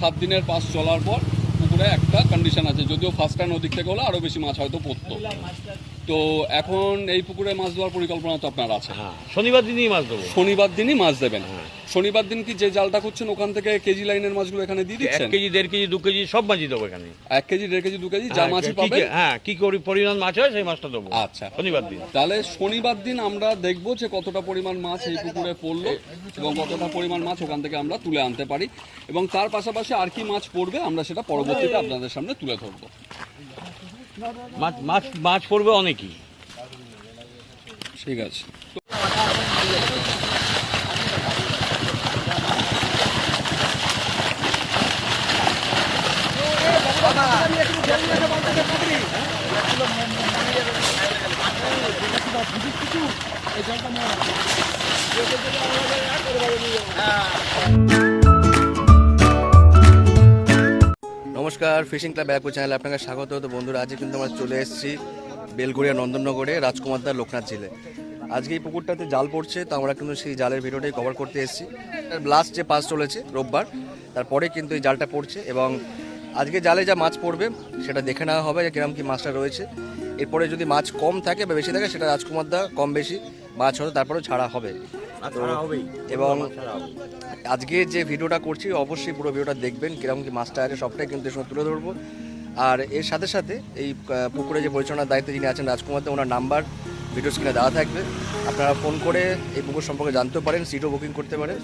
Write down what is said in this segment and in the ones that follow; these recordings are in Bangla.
সাত দিনের পাস চলার পর পুকুরে একটা কন্ডিশন আছে, যদিও ফার্স্ট টাইম ওদিক থেকে হলে আরও বেশি মাছ হয়তো পড়তো। তো এখন এই পুকুরে মাছ দেওয়ার পরিকল্পনা তো আপনার আছে। হ্যাঁ শনিবার দিনই মাছ দেবো শনিবার দিনই মাছ দেবেন। হ্যাঁ। শনিবার দিন কি যে জালটা করছেন ওখান থেকে কেজি লাইনের মাছগুলো এখানে দিয়ে এক দিচ্ছেন? কেজি দেড় কেজি দু কেজি সব মাছই দেবো এখানে। এক কেজি দেড় কেজি দু কেজি যা হ্যাঁ, মাছই কি- পাবেন। হ্যাঁ কি করি পরিমাণ মাছ হয় সেই মাছটা দেবো। আচ্ছা। শনিবার দিন। তাহলে শনিবার দিন আমরা দেখব যে কতটা পরিমাণ মাছ এই পুকুরে পড়ল এবং কতটা পরিমাণ মাছ ওখান থেকে আমরা তুলে আনতে পারি এবং তার পাশাপাশি আর কি মাছ পড়বে আমরা সেটা পরবর্তীতে আপনাদের সামনে তুলে ধরবো। মাছ মাছ মাছ পড়বে অনেকই। ঠিক আছে। নমস্কার ফিশিং ক্লাব ব্যারাকপুর চ্যানেলে আপনাকে স্বাগত। তো বন্ধুরা, আজকে কিন্তু আমরা চলে এসেছি বেলগড়িয়া নন্দননগরে রাজকুমারদার লোকনাথ ঝিলে। আজকে এই পুকুরটাতে জাল পড়ছে, তো আমরা কিন্তু সেই জালের ভিডিওটাই কভার করতে এসেছি। লাস্ট যে পাস চলেছে রোববার, তারপরে কিন্তু এই জালটা পড়ছে এবং আজকে জালে যা মাছ পড়বে, সেটা দেখে নেওয়া হবে যে কিরম কি মাছটা রয়েছে। এরপরে যদি মাছ কম থাকে বা বেশি থাকে, সেটা রাজকুমারদা কম বেশি মাছ হলে তারপরেও ছাড়া হবে। এবং আজকে যে ভিডিওটা করছি অবশ্যই পুরো ভিডিওটা দেখবেন কীরকম কি মাছটা আছে সবটাই কিন্তু সঙ্গে তুলে ধরবো। আর এর সাথে সাথে এই পুকুরে যে পরিচালনার দায়িত্বে যিনি আছেন রাজকুমারতে ওনার নাম্বার ভিডিও স্ক্রিনে দেওয়া থাকবে। আপনারা ফোন করে এই পুকুর সম্পর্কে জানতে পারেন সিটও বুকিং করতে পারেন।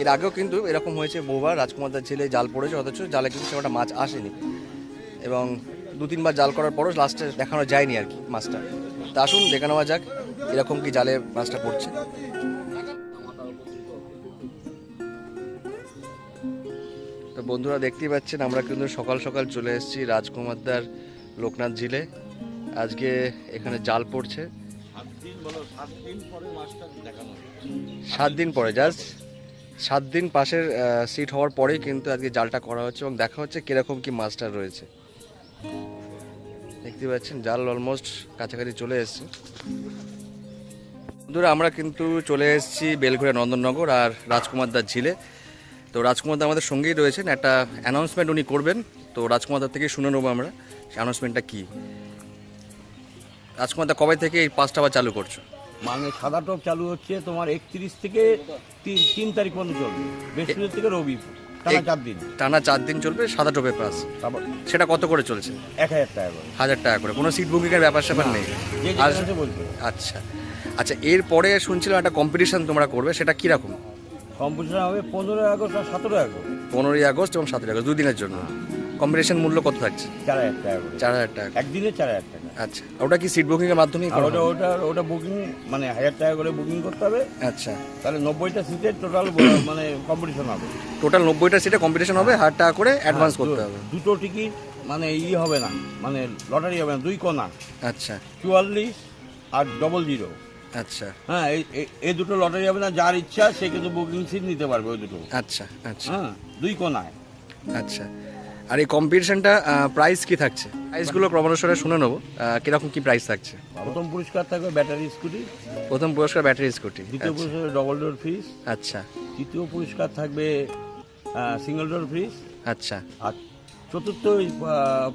এর আগেও কিন্তু এরকম হয়েছে বহুবার রাজকুমার দার ছেলে জাল পড়েছে অথচ জালে কিন্তু সেটা মাছ আসেনি। এবং দু তিনবার জাল করার পরও লাস্টে দেখানো যায়নি আর কি মাছটা। তা আসুন দেখে নেওয়া যাক। এরকম কি জালে মাছটা পড়ছে? তো বন্ধুরা দেখতেই পাচ্ছেন, আমরা কিন্তু সকাল সকাল চলে এসেছি রাজকুমারদার লোকনাথ ঝিলে। আজকে এখানে জাল পড়ছে। সাত দিন পরে জাস্ট। সাত দিন পাশের সিট হওয়ার পরেই কিন্তু আজকে জালটা করা হচ্ছে এবং দেখা হচ্ছে কীরকম কি মাছটা রয়েছে। দেখতে পাচ্ছেন, জাল অলমোস্ট কাছাকাছি চলে এসেছে। বন্ধুরা, আমরা কিন্তু চলে এসেছি বেলঘুরিয়া নন্দননগর আর রাজকুমার রাজকুমারদার ঝিলে। তো রাজকুমারদা আমাদের সঙ্গেই রয়েছেন। একটা অ্যানাউন্সমেন্ট উনি করবেন। তো রাজকুমার রাজকুমারদার থেকে শুনে নেব আমরা সেই অ্যানাউন্সমেন্টটা কী। রাজকুমারদা কবে থেকে এই পাঁচটা আবার চালু করছ? মানে সাদা টপ চালু হচ্ছে তোমার একত্রিশ থেকে তিন তিন তারিখ পর্যন্ত চলবে। বৃহস্পতি থেকে রবি টানা চার দিন। টানা চার দিন চলবে সাদা টোপে পাস তারপর? সেটা কত করে চলছে? এক হাজার টাকা করে। হাজার টাকা করে। কোনো সিট বুকিংয়ের ব্যাপার স্যাপার নেই। আচ্ছা। আচ্ছা এরপরে শুনছিলাম একটা কম্পিটিশন তোমরা করবে সেটা কীরকম? কম্পিটিশন হবে পনেরোই আগস্ট আর সতেরোই আগস্ট। পনেরোই আগস্ট এবং সতেরোই আগস্ট দুদিনের জন্য। কম্পিটিশন মূল্য কত থাকছে? চার হাজার টাকা চার হাজার টাকা একদিনে চার হাজার টাকা। আচ্ছা। ওটা কি সিট বুকিংয়ের মাধ্যমেই আর ওটা ওটা ওটা বুকিং মানে হাজার টাকা করে বুকিং করতে হবে। আচ্ছা। তাহলে নব্বইটা সিটের টোটাল মানে কম্পিটিশন হবে। টোটাল নব্বইটা সিটে কম্পিটিশন হবে হাজার টাকা করে অ্যাডভান্স করতে হবে। দুটো টিকিট মানে ই হবে না মানে লটারি হবে না দুই কোনা আচ্ছা। চুয়াল্লিশ আর ডবল জিরো আচ্ছা। হ্যাঁ এই দুটো লটারি হবে না যার ইচ্ছা সে কিন্তু বুকিং সিট নিতে পারবে ওই দুটো। আচ্ছা আচ্ছা। হ্যাঁ দুই কোনায় আচ্ছা। আর এই কম্পিটিশনটা প্রাইস কি থাকছে? প্রাইসগুলো ক্রমানুসারে শুনে নেব। কীরকম কি প্রাইস থাকছে? প্রথম পুরস্কার থাকবে ব্যাটারি স্কুটি। প্রথম পুরস্কার ব্যাটারি স্কুটি। দ্বিতীয় পুরস্কার ডবল ডোর ফ্রিজ আচ্ছা। তৃতীয় পুরস্কার থাকবে সিঙ্গেল ডোর ফ্রিজ আচ্ছা। আর চতুর্থ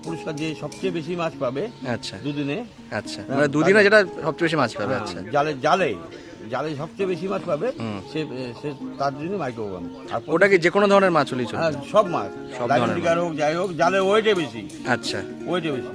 পুরস্কার যে সবচেয়ে বেশি মাছ পাবে আচ্ছা। দুদিনে। আচ্ছা। মানে দুদিনে যেটা সবচেয়ে বেশি মাছ পাবে আচ্ছা। হ্যাঁ, জালে জালে। জালে সবচেয়ে বেশি মাছ পাবে সে সে তার জন্য মাইক্রোওয়ান আর ওটা কি যে কোনো ধরনের মাছ হলেই চলবে? হ্যাঁ, সব মাছ। সব ধরনের হোক যাই হোক জালে ওয়েটে বেশি। আচ্ছা। ওয়েটে বেশি।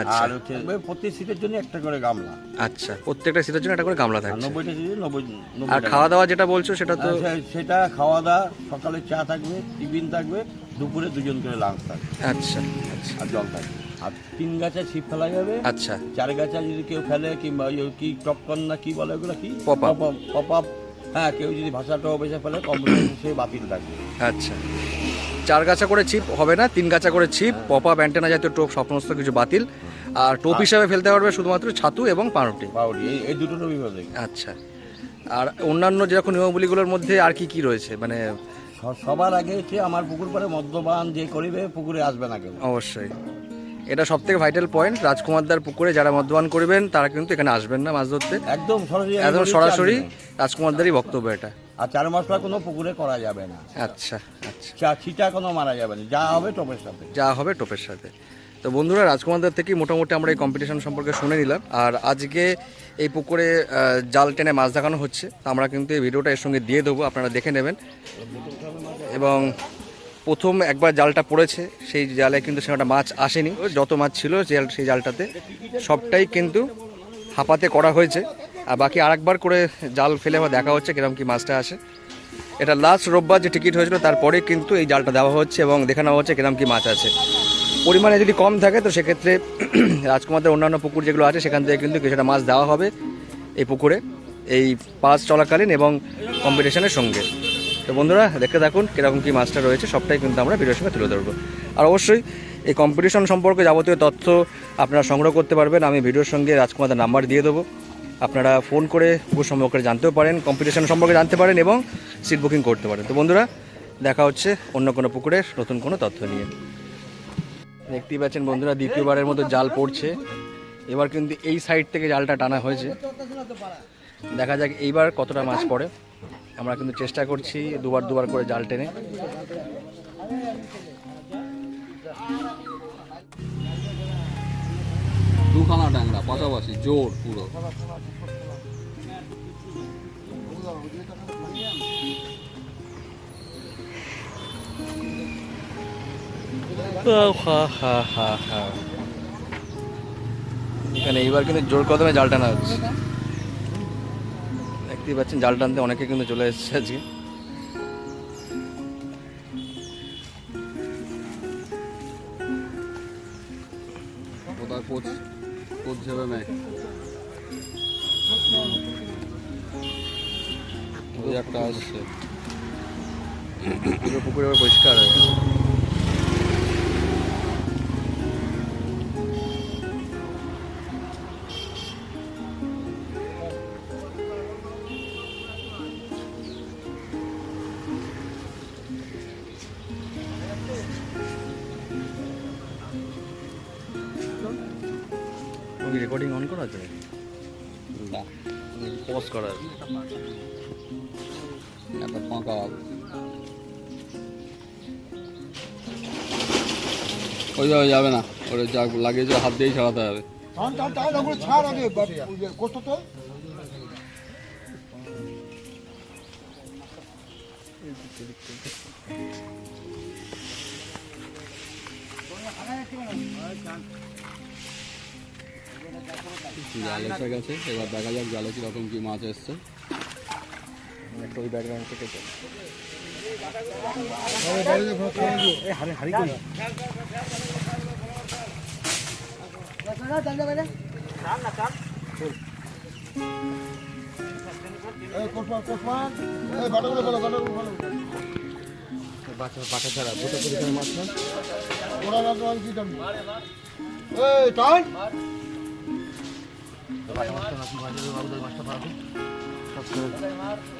আচ্ছা। আর হচ্ছে প্রতি সিটের জন্য একটা করে গামলা। আচ্ছা প্রত্যেকটা সিটের জন্য একটা করে গামলা থাকছে। নব্বইটা সিটে নব্বই নব্বই আর খাওয়া দাওয়া যেটা বলছো সেটা তো সেটা খাওয়া দাওয়া সকালে চা থাকবে টিফিন থাকবে দুপুরে দুজন করে লাঞ্চ থাকে। আচ্ছা আচ্ছা। আর জল থাকে। আর তিন গাছা ছিপ ফেলা যাবে। আচ্ছা। চার গাছা যদি কেউ ফেলে কিংবা ওই কি টপকন না কি বলে ওগুলো কি? Up. পপ আপ হ্যাঁ কেউ যদি ভাষাটাও বেশি ফেলে কম্পিটিশন সে বাতিল থাকবে আচ্ছা। চার গাছা করে ছিপ হবে না তিন গাছা করে ছিপ পপ আপ অ্যান্টেনা জাতীয় টোপ সমস্ত কিছু বাতিল। আর টোপ হিসাবে ফেলতে পারবে শুধুমাত্র ছাতু এবং পাউরুটি। পাউডি এই দুটো রবিবার আচ্ছা। আর অন্যান্য যেরকম নিয়মাবলীগুলোর মধ্যে আর কি কি রয়েছে? মানে সবার আগে হচ্ছে আমার পুকুর পাড়ে মদ্যপান যে করিবে পুকুরে আসবে না কেউ। অবশ্যই। এটা সব থেকে ভাইটাল পয়েন্ট রাজকুমারদার পুকুরে যারা মদ্যপান করবেন তারা কিন্তু এখানে আসবেন না মাছ ধরতে। একদম সরাসরি একদম সরাসরি রাজকুমারদারই বক্তব্য এটা। আর চার মশলা কোনো পুকুরে করা যাবে না। আচ্ছা আচ্ছা। চা ছিটা কোনো মারা যাবে না। যা হবে টোপের সাথে। যা হবে টোপের সাথে। তো বন্ধুরা, রাজকুমারদার থেকেই মোটামুটি আমরা এই কম্পিটিশন সম্পর্কে শুনে নিলাম। আর আজকে এই পুকুরে জাল টেনে মাছ দেখানো হচ্ছে। আমরা কিন্তু এই ভিডিওটা এর সঙ্গে দিয়ে দেবো, আপনারা দেখে নেবেন। এবং প্রথম একবার জালটা পড়েছে, সেই জালে কিন্তু সেটা মাছ আসেনি। যত মাছ ছিল জাল- সেই জালটাতে সবটাই কিন্তু হাঁপাতে করা হয়েছে। আর বাকি আরেকবার করে জাল ফেলে আবার দেখা হচ্ছে কীরকম কি মাছটা আসে। এটা লাস্ট রোববার যে টিকিট হয়েছিল, তারপরে কিন্তু এই জালটা দেওয়া হচ্ছে এবং দেখে নেওয়া হচ্ছে কীরকম কি মাছ আছে। পরিমাণে যদি কম থাকে, তো সেক্ষেত্রে রাজকুমারদের অন্যান্য পুকুর যেগুলো আছে, সেখান থেকে কিন্তু কিছুটা মাছ দেওয়া হবে এই পুকুরে, এই পাস চলাকালীন এবং কম্পিটিশনের সঙ্গে। তো বন্ধুরা, দেখতে থাকুন কীরকম কী মাছটা রয়েছে, সবটাই কিন্তু আমরা ভিডিওর সঙ্গে তুলে ধরবো। আর অবশ্যই এই কম্পিটিশন সম্পর্কে যাবতীয় তথ্য আপনারা সংগ্রহ করতে পারবেন, আমি ভিডিওর সঙ্গে রাজকুমারদের নাম্বার দিয়ে দেবো। আপনারা ফোন করে পুকুর সম্পর্কে জানতেও পারেন কম্পিটিশন সম্পর্কে জানতে পারেন এবং সিট বুকিং করতে পারেন। তো বন্ধুরা, দেখা হচ্ছে অন্য কোনো পুকুরের নতুন কোনো তথ্য নিয়ে। দেখতেই পাচ্ছেন বন্ধুরা, দ্বিতীয়বারের মতো জাল পড়ছে। এবার কিন্তু এই সাইড থেকে জালটা টানা হয়েছে। দেখা যাক এইবার কতটা মাছ পড়ে। আমরা কিন্তু চেষ্টা করছি দুবার দুবার করে জাল টেনে। দুখানা পাশাপাশি জোর পুরো। এখানে এইবার কিন্তু জোর কদমে জাল টানা হচ্ছে। দেখতেই পাচ্ছেন, জাল টানতে অনেকে কিন্তু চলে এসেছে আজকে। কোচ কোচ যাবে মেঘ একটা আসছে। পুকুরে পরিষ্কার হয়ে ফাঁকা ওই যাবে যাবে না। ওরে যা লাগিয়েছে হাত দিয়েই ছাড়াতে হবে। ছাড় আগে কষ্ট তো। জাল এসে গেছে এবার দেখা যাক জালে কীরকম কি মাছ এসছে। একটা ওই ব্যাকগ্রাউন্ড থেকে চলে। এই কোসমান কোসমান এই বাটাগুলো বলো বাটাগুলো বলো ওরা না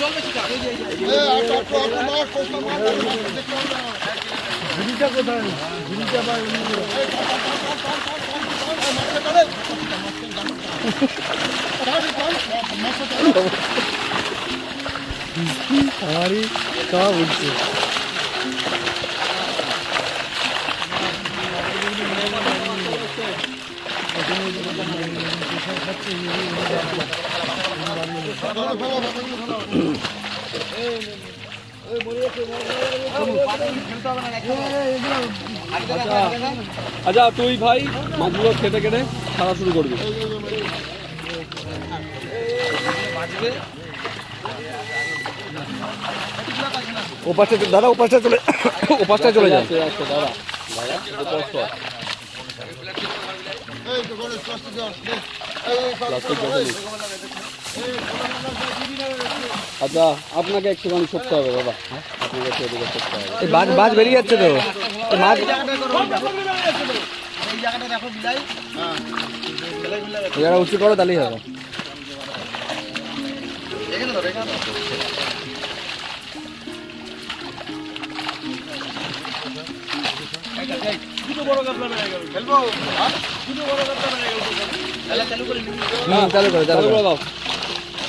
জল বেশি ঝুড়িটা কোথায় ঝুড়িটা বা। আমারই সব উঠছে ফেলো। আচ্ছা তুই ভাই মাছগুলো কেটে কেটে ছাড়া শুরু করবি। ও পাশে দাদা ও চলে ও পাশটা চলে যায় গণেশ, প্লাস্টিক আচ্ছা আপনাকে একটুখানি সরতে হবে দাদা হ্যাঁ আপনাকে একটু এদিকে সরতে হবে। এই মাছ মাছ বেরিয়ে যাচ্ছে তো। এই মাছ এরা উঁচু করো তাহলেই হবে। চালু করে চালু করে দাও এই, এই, ইয়েগুলো ধর।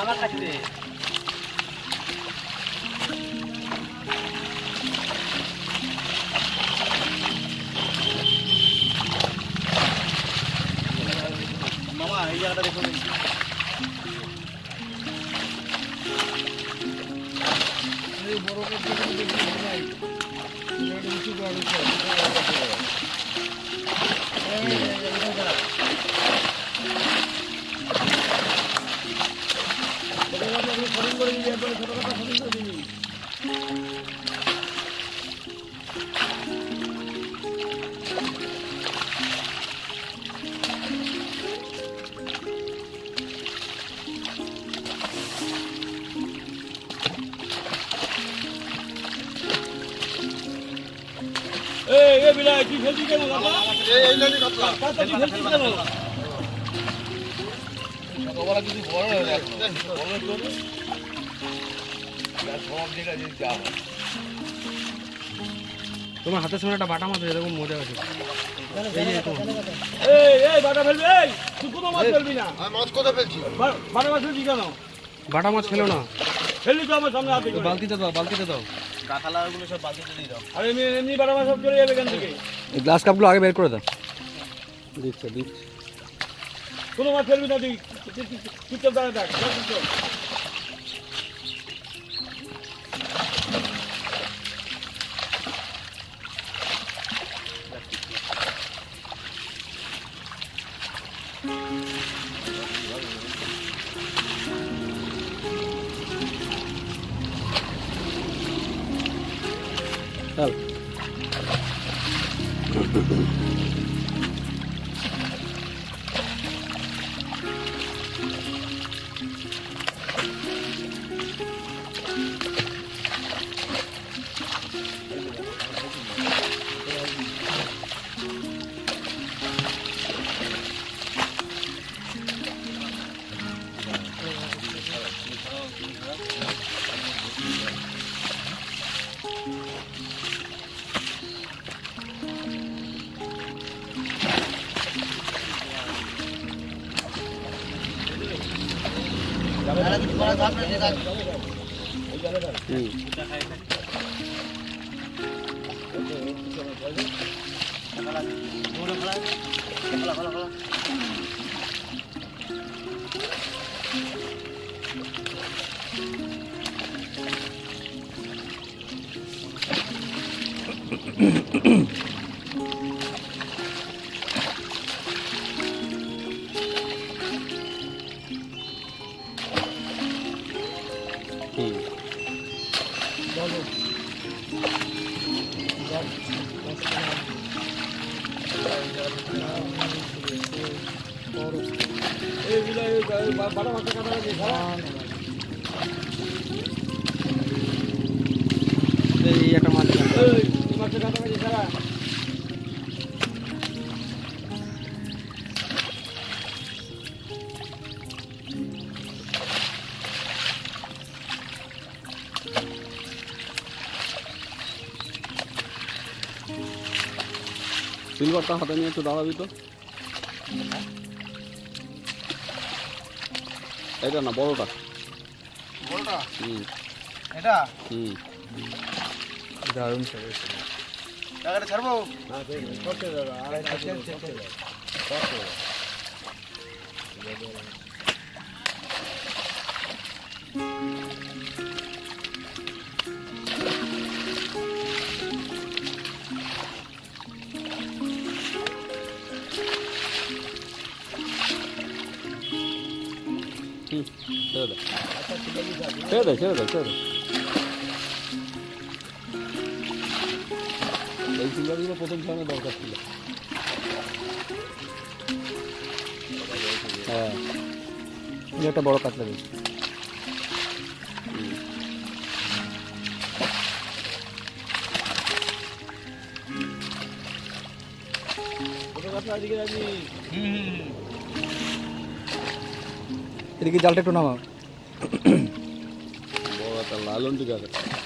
আমার কাছে মামা এই জায়গাটা দেখুন। bukod din ang bigyan. Meron siguro siya. তোমার হাতের সামনে একটা বাটা মাছ এরকম মজা আছে। আমি মাছ কোথায় ফেলছি? বাটা মাছ খেলো না। ফেললি তো আমার সামনে হাতে করে। বালতিতে দাও বালতিতে দিয়ে দাও। আর এমনি এমনি বাটা মাছ সব চলে যাবে এখান থেকে। এই গ্লাস কাপগুলো আগে বের করে দাও। দিচ্ছে দিচ্ছে। কোনো মাছ ফেলবি না তুই তুই- তুই- চুপচাপ দাঁড়া থাক যা সিলভারটা হাতে নিয়ে একটু দাঁড়াবি তো। এটা না বড়টা। বড়টা? হুম। এটা? হুম। দারুণ টাকাটা ছাড়বো? হুম ছেড়ে দে ছেড়ে দে ছেড়ে দে এই সিলভারগুলো প্রথম সময় দরকার ছিল হ্যাঁ একটা বড় কাতলা রয়েছে এদিকে জালটা একটু নামাও বড় একটা লালন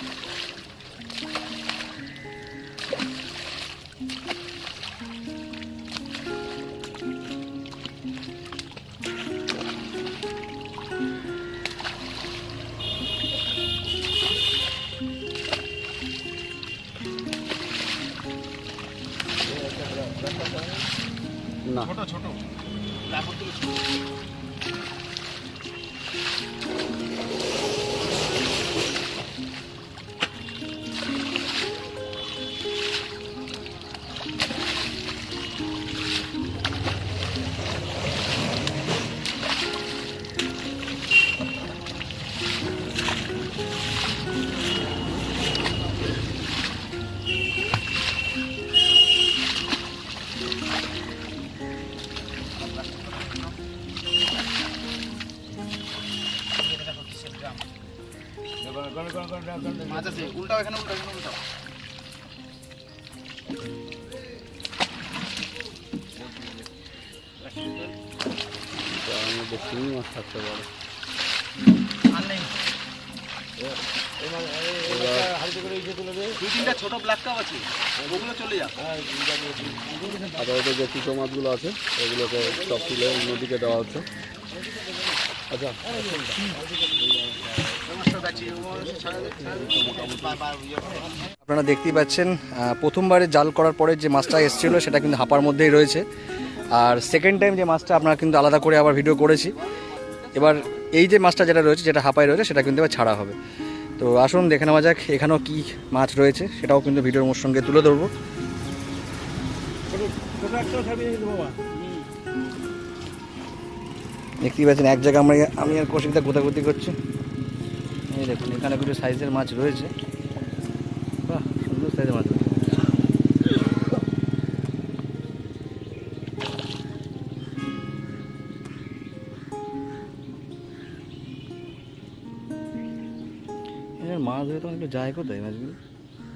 আপাতত যে কুচো মাছগুলো আছে এগুলোকে সব তুলে অন্যদিকে দেওয়া হচ্ছে। আচ্ছা। আপনারা দেখতেই পাচ্ছেন প্রথমবারে জাল করার পরে যে মাছটা এসেছিল সেটা কিন্তু হাঁপার মধ্যেই রয়েছে। আর সেকেন্ড টাইম যে মাছটা আপনারা কিন্তু আলাদা করে আবার ভিডিও করেছি। এবার এই যে মাছটা যেটা রয়েছে যেটা হাঁপায় রয়েছে সেটা কিন্তু এবার ছাড়া হবে। তো আসুন, দেখে নেওয়া যাক এখানেও কি মাছ রয়েছে, সেটাও কিন্তু ভিডিওর মোর সঙ্গে তুলে ধরবো। দেখতেই পাচ্ছেন, এক জায়গায় আমরা আমি আর কৌশিকদা গোতাগুতি করছি। দেখুন, এখানে কিছু সাইজের মাছ রয়েছে। বাহ, সুন্দর সাইজের মাছ মাছ ধরে তখন একটু যায় কোথায় মাছগুলো?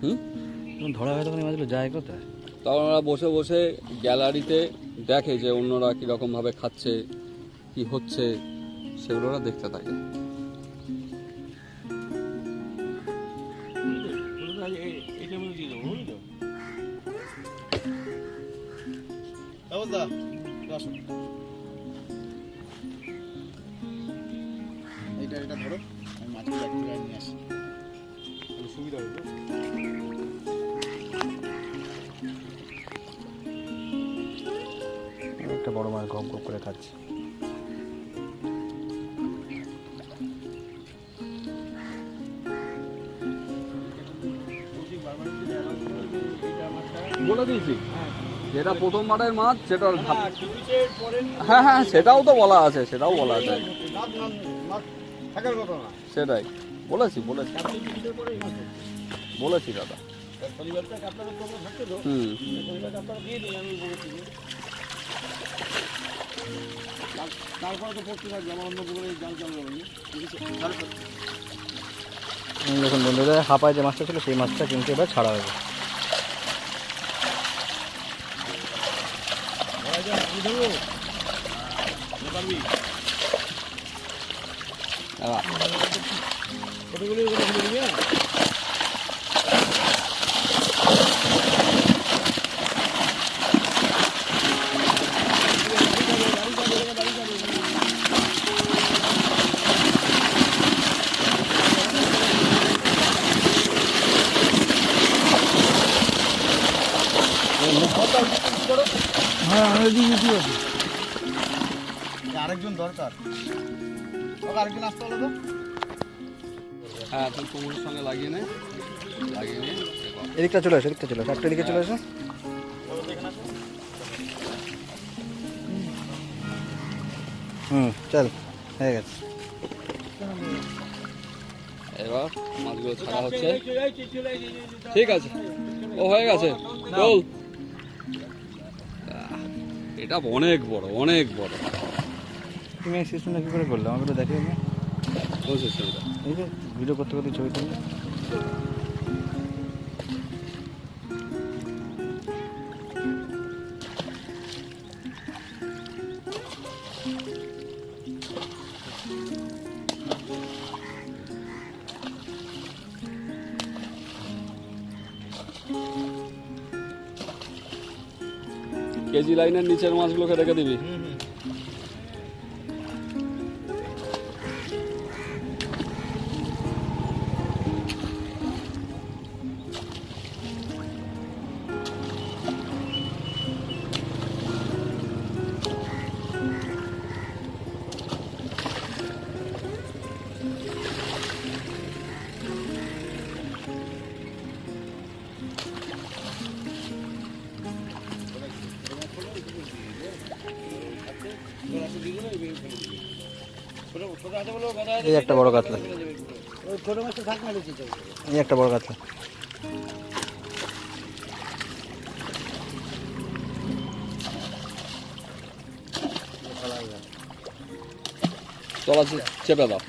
হুম? যখন ধরা হয় তখন এই মাছগুলো যায় কোথায়? তখন ওরা বসে বসে গ্যালারিতে দেখে যে অন্যরা কীরকমভাবে খাচ্ছে কি হচ্ছে সেগুলো ওরা দেখতে থাকে। বলে দিয়েছি। যেটা প্রথমবারের মাছ সেটা হ্যাঁ হ্যাঁ সেটাও তো বলা আছে সেটাও বলা আছে। থাকার কথা না। সেটাই। বলেছি বলেছি। বলেছি দাদা। হুম। তারপরে তো পড়তে থাকবে আমার অন্য পুকুরে জাল চালু দেখুন বন্ধুরা হাঁপায় যে মাছটা ছিল সেই মাছটা কিন্তু এবার ছাড়া হবে aja ini dulu nah, Balwi apa? Kedua-dua, kedua-duanya. আরেকজন দরকার। আরেকজন আসতে হলো তো। হ্যাঁ তুই কোমরের সঙ্গে লাগিয়ে নে। লাগিয়ে এদিকটা চলে আসো এদিকটা চলে আসো একটা এদিকে চলে আসো। হুম চল হয়ে গেছে। এবার মাছগুলো ছাড়া হচ্ছে। ঠিক আছে। ও হয়ে গেছে। চল। এটা অনেক বড় অনেক বড়। তুমি এই সিস্টেমটা কী করে করলে? আমাকে তো দেখে নি। কোন সিস্টেমটা এই যে ভিডিও করতে করতে ছবি তুললে। কেজি লাইনের নিচের মাছগুলোকে রেখে দিবি। এই একটা বড় কাতলা। এই একটা বড় কাতলা। চলা চেপে দাও।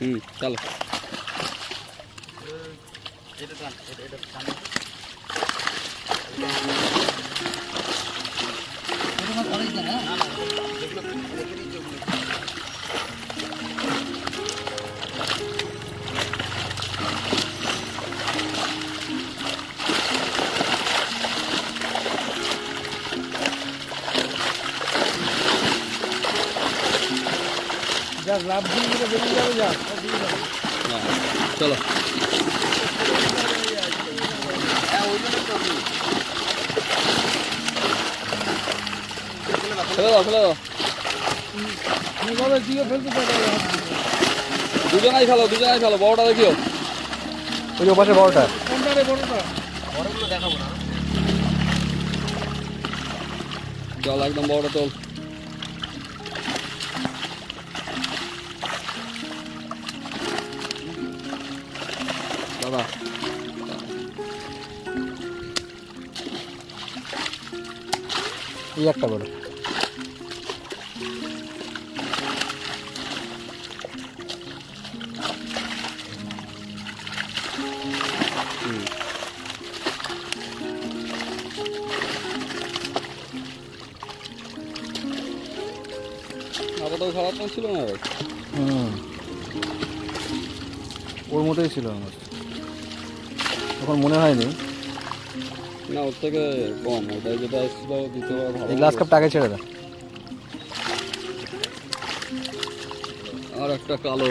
হুম চলো। যাক লাভ দিয়ে দিলে বেরিয়ে যাবে যাক হ্যাঁ চলো ফেলে দাও ফেলে দাও দুজনাই ফেলো দুজনাই ফেলো বড়টা দেখিও। ওই যে ওপাশে বড়টা। কোনটা রে বড়টা? চল একদম বড়টা তোল। এই একটা বড় আপাতত খারাপ ছিল না হুম। ওর মতোই ছিল আমার। তখন মনে হয়নি। না ওর থেকে কম। ওটাই যেটা এসেছিল ভালো। এই গ্লাস কাপটা আগে ছেড়ে দাও আর একটা কালো।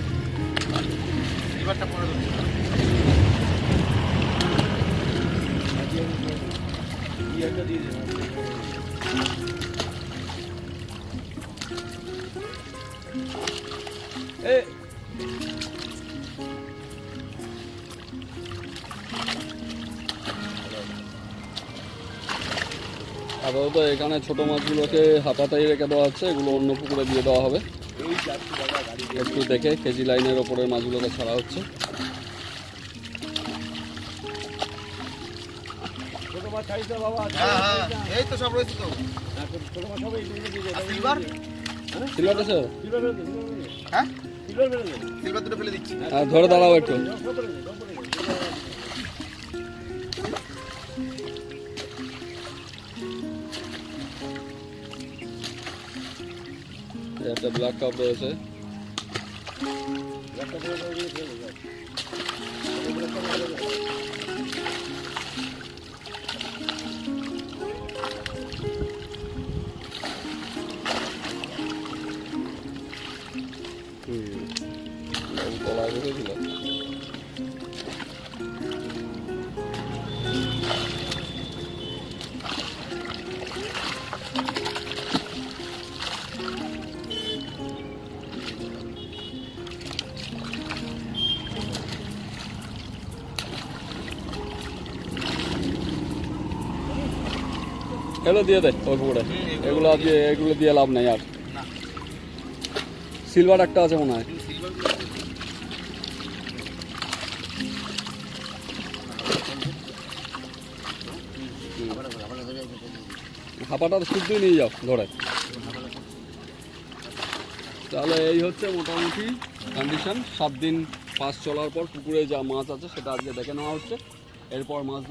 সিলভারটা পরে দেবো ইয়েটা দিয়ে দেবো। এ। আপাতত এখানে ছোট মাছগুলোকে হাতাতেই রেখে দেওয়া হচ্ছে, এগুলো অন্য পুকুরে দিয়ে দেওয়া হবে। একটু দেখে কেজি লাইনের ওপরের মাছগুলোকে ছাড়া হচ্ছে। ছোট মাছ ছাড়িতে একটা ব্ল্যাক কাপ রয়েছে। হুম তলায় বসেছিল এগুলো দিয়ে দে ওই পুকুরে এগুলো দিয়ে এগুলো দিয়ে লাভ নেই আর। সিলভার একটা আছে মনে হয়। হাঁপাটা শুদ্ধই নিয়ে যাও ধরে। তাহলে এই হচ্ছে মোটামুটি কন্ডিশন সাত দিন পাস চলার পর পুকুরে যা মাছ আছে সেটা আজকে দেখে নেওয়া হচ্ছে। এরপর মাছ